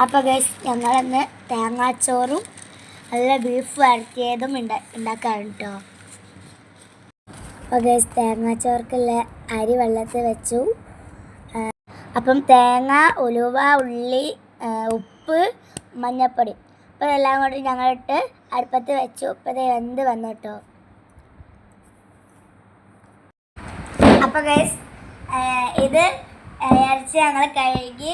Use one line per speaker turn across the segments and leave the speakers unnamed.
അപ്പോൾ ഗൈസ് ഞങ്ങളിന്ന് തേങ്ങാച്ചോറും നല്ല ബീഫ് വരട്ടിയതും ഉണ്ട ഉണ്ടാക്കാറ് കേട്ടോ അപ്പോൾ ഗൈസ് തേങ്ങാച്ചോർക്കുള്ള അരി വെള്ളത്തിൽ വെച്ചു. അപ്പം തേങ്ങ ഉലുവ ഉള്ളി ഉപ്പ് മഞ്ഞപ്പൊടി. അപ്പോൾ ഇതെല്ലാം കൂടി ഞങ്ങളിട്ട് അടുപ്പത്ത് വെച്ചു. ഇപ്പോൾ ഇത് വെന്ത് വന്നു കേട്ടോ അപ്പോൾ ഗൈസ് ഇത് ഇറച്ചി ഞങ്ങൾ കഴുകി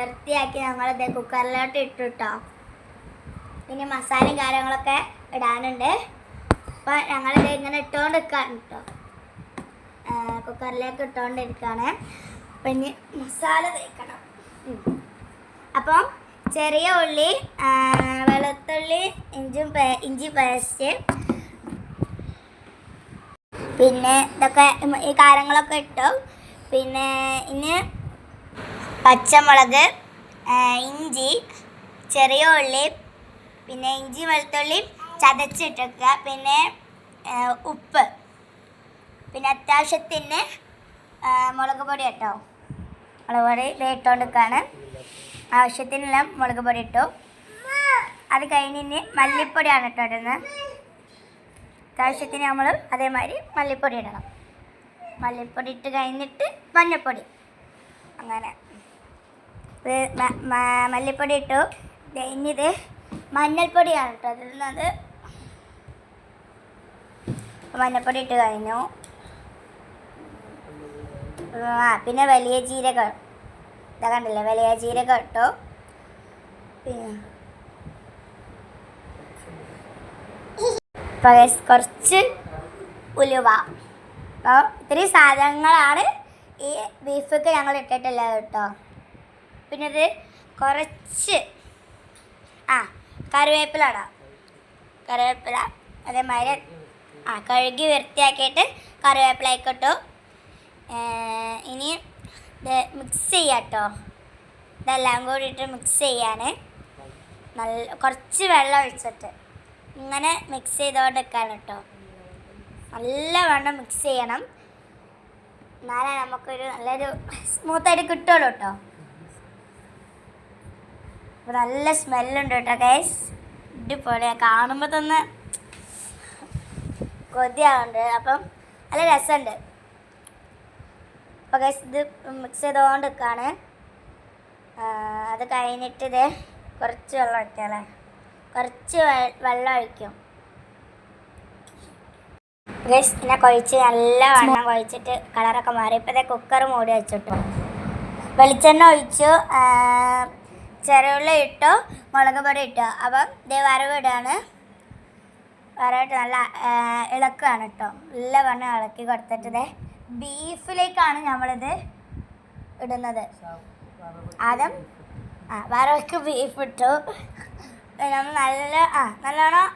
വൃത്തിയാക്കി ഞങ്ങളിത് കുക്കറിലോട്ട് ഇട്ടു കേട്ടോ പിന്നെ മസാലയും കാര്യങ്ങളൊക്കെ ഇടാനുണ്ട്. അപ്പോൾ ഞങ്ങളിത് ഇങ്ങനെ ഇട്ടുകൊണ്ട് നിൽക്കാണ് കേട്ടോ കുക്കറിലേക്ക് ഇട്ടുകൊണ്ട് ഇരിക്കുകയാണ് ഇനി മസാല തേക്കണം. അപ്പം ചെറിയ ഉള്ളി വെളുത്തുള്ളി ഇഞ്ചും ഇഞ്ചി പേസ്റ്റ് പിന്നെ ഇതൊക്കെ ഈ കാര്യങ്ങളൊക്കെ ഇട്ടു. പിന്നെ ഇനി പച്ചമുളക് ഇഞ്ചി ചെറിയ ഉള്ളി പിന്നെ ഇഞ്ചി വെളുത്തുള്ളി ചതച്ചിട്ടൊക്കെ പിന്നെ ഉപ്പ്. പിന്നെ അത്യാവശ്യത്തിന് മുളക് പൊടി കേട്ടോ മുളക് പൊടി ഇട്ടോണ്ടിരിക്കാണ്. ആവശ്യത്തിനെല്ലാം മുളക് പൊടി ഇട്ടു. അത് കഴിഞ്ഞ് മല്ലിപ്പൊടിയാണ് കേട്ടോ ഇടുന്നത് അത്യാവശ്യത്തിന് നമ്മൾ അതേമാതിരി മല്ലിപ്പൊടി ഇടണം. മല്ലിപ്പൊടി ഇട്ട് കഴിഞ്ഞിട്ട് മഞ്ഞൾപ്പൊടി അങ്ങനെ. മല്ലിപ്പൊടി ഇട്ടു. ദേ ഇനി ഇത് മഞ്ഞൾപ്പൊടിയാണ് കേട്ടോ. ഇടുന്നത് മഞ്ഞൾപ്പൊടി ഇട്ട് കഴിഞ്ഞു. ആ പിന്നെ വലിയ ജീരകം ഇതാ കണ്ടില്ലേ? വലിയ ജീരകം ഇട്ടു. പിന്നെ കുറച്ച് ഉലുവ. അപ്പോൾ ഇത്രയും സാധനങ്ങളാണ് ഈ ബീഫൊക്കെ ഞങ്ങൾ ഇട്ടിട്ടുള്ളത് കേട്ടോ. പിന്നെ ഇത് കുറച്ച്. ആ കറിവേപ്പില ഇടാം കറിവേപ്പില അതേമാതിരി ആ കഴുകി വൃത്തിയാക്കിയിട്ട് കറിവേപ്പില ആയിക്കോട്ടു ഇനി ഇത് മിക്സ് ചെയ്യാം കേട്ടോ ഇതെല്ലാം കൂടിയിട്ട് മിക്സ് ചെയ്യാൻ നല്ല കുറച്ച് വെള്ളം ഒഴിച്ചിട്ട് ഇങ്ങനെ മിക്സ് ചെയ്തുകൊണ്ട് നിൽക്കാണ് കേട്ടോ നല്ലവണ്ണം മിക്സ് ചെയ്യണം. എന്നാലേ നമുക്കൊരു നല്ലൊരു സ്മൂത്തായിട്ട് കിട്ടുള്ളൂ കേട്ടോ അപ്പോൾ നല്ല സ്മെല്ലുണ്ട് കേട്ടോ ഗൈസ് ഇതുപോലെ കാണുമ്പോൾ തന്നെ കൊതിയാവുണ്ട് അപ്പം നല്ല രസമുണ്ട്. അപ്പോൾ ഗൈസ് ഇത് മിക്സ് ചെയ്തുകൊണ്ട് നിൽക്കുകയാണ് അത് കഴിഞ്ഞിട്ട് ഇത് കുറച്ച് വെള്ളം ഒഴിക്കാമല്ലേ കുറച്ച് വെള്ളം ഒഴിക്കും. ഗൈസ് പിന്നെ കുഴച്ച് നല്ല വെള്ളം കുഴച്ചിട്ട് കളറൊക്കെ മാറി. ഇപ്പോഴത്തെ കുക്കർ മൂടി വെച്ചിട്ടു. വെളിച്ചെണ്ണ ഒഴിച്ചു. ചെറുള്ളി ഇട്ടോ മുളക് പൊടി ഇട്ടോ. അപ്പം ഇത് വറവിടാണ് വറവിട്ട് നല്ല ഇളക്കുകയാണ് കേട്ടോ. നല്ല വണ്ണം ഇളക്കി കൊടുത്തിട്ട് ദേ ബീഫിലേക്കാണ് നമ്മളിത് ഇടുന്നത്. ആദ്യം ആ വറവയ്ക്ക് ബീഫ് ഇട്ടു. നമ്മൾ നല്ല ആ നല്ലോണം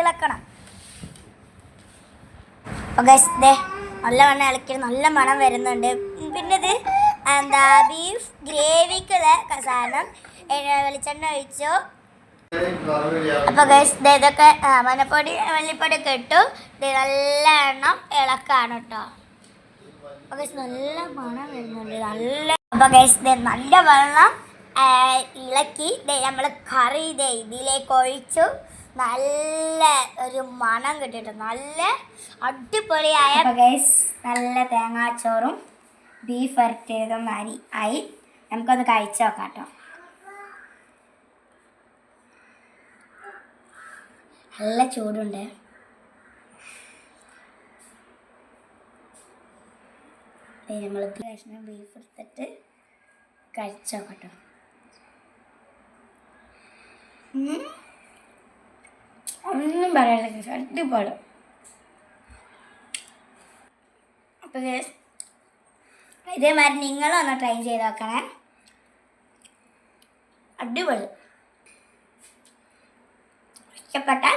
ഇളക്കണം. ദേ നല്ലവണ്ണം ഇളക്കി നല്ല മണം വരുന്നുണ്ട്. പിന്നെ ഇത് എന്താ ബീഫ് ഗ്രേവിക്കുള്ള സാധനം വെളിച്ചെണ്ണ ഒഴിച്ചു. അപ്പോൾ ഗൈസ് ഇതൊക്കെ മഞ്ഞപ്പൊടി മല്ലിപ്പൊടി ഒക്കെ ഇട്ടു. നല്ല എണ്ണം ഇളക്കാണ് കേട്ടോ അപ്പോൾ ഗൈസ് നല്ല മണം വരുന്നുണ്ട്. നല്ല അപ്പോൾ ഗൈസ് നല്ല വെള്ളം ഇളക്കി. നമ്മൾ കറി ഇതേ ഇതിലേക്ക് ഒഴിച്ചു. നല്ല ഒരു മണം കിട്ടിയിട്ട് നല്ല അടിപൊളിയായ ഗൈസ് നല്ല തേങ്ങാച്ചോറും ബീഫ് വരട്ടിയതും അരി ആയി. നമുക്കൊന്ന് കഴിച്ചു നോക്കാം കേട്ടോ നല്ല ചൂടുണ്ട്. നമ്മൾ കഷ്ണം ബീഫ് എടുത്തിട്ട് കഴിച്ചോ കേട്ടോ. ഉം. ഒന്നും പറയാനില്ല അടിപൊളി. അപ്പോൾ ഇതേമാതിരി നിങ്ങളും ഒന്ന് ട്രൈ ചെയ്ത് നോക്കണേ. അടിപൊളി. ഇഷ്ടപ്പെട്ടാൽ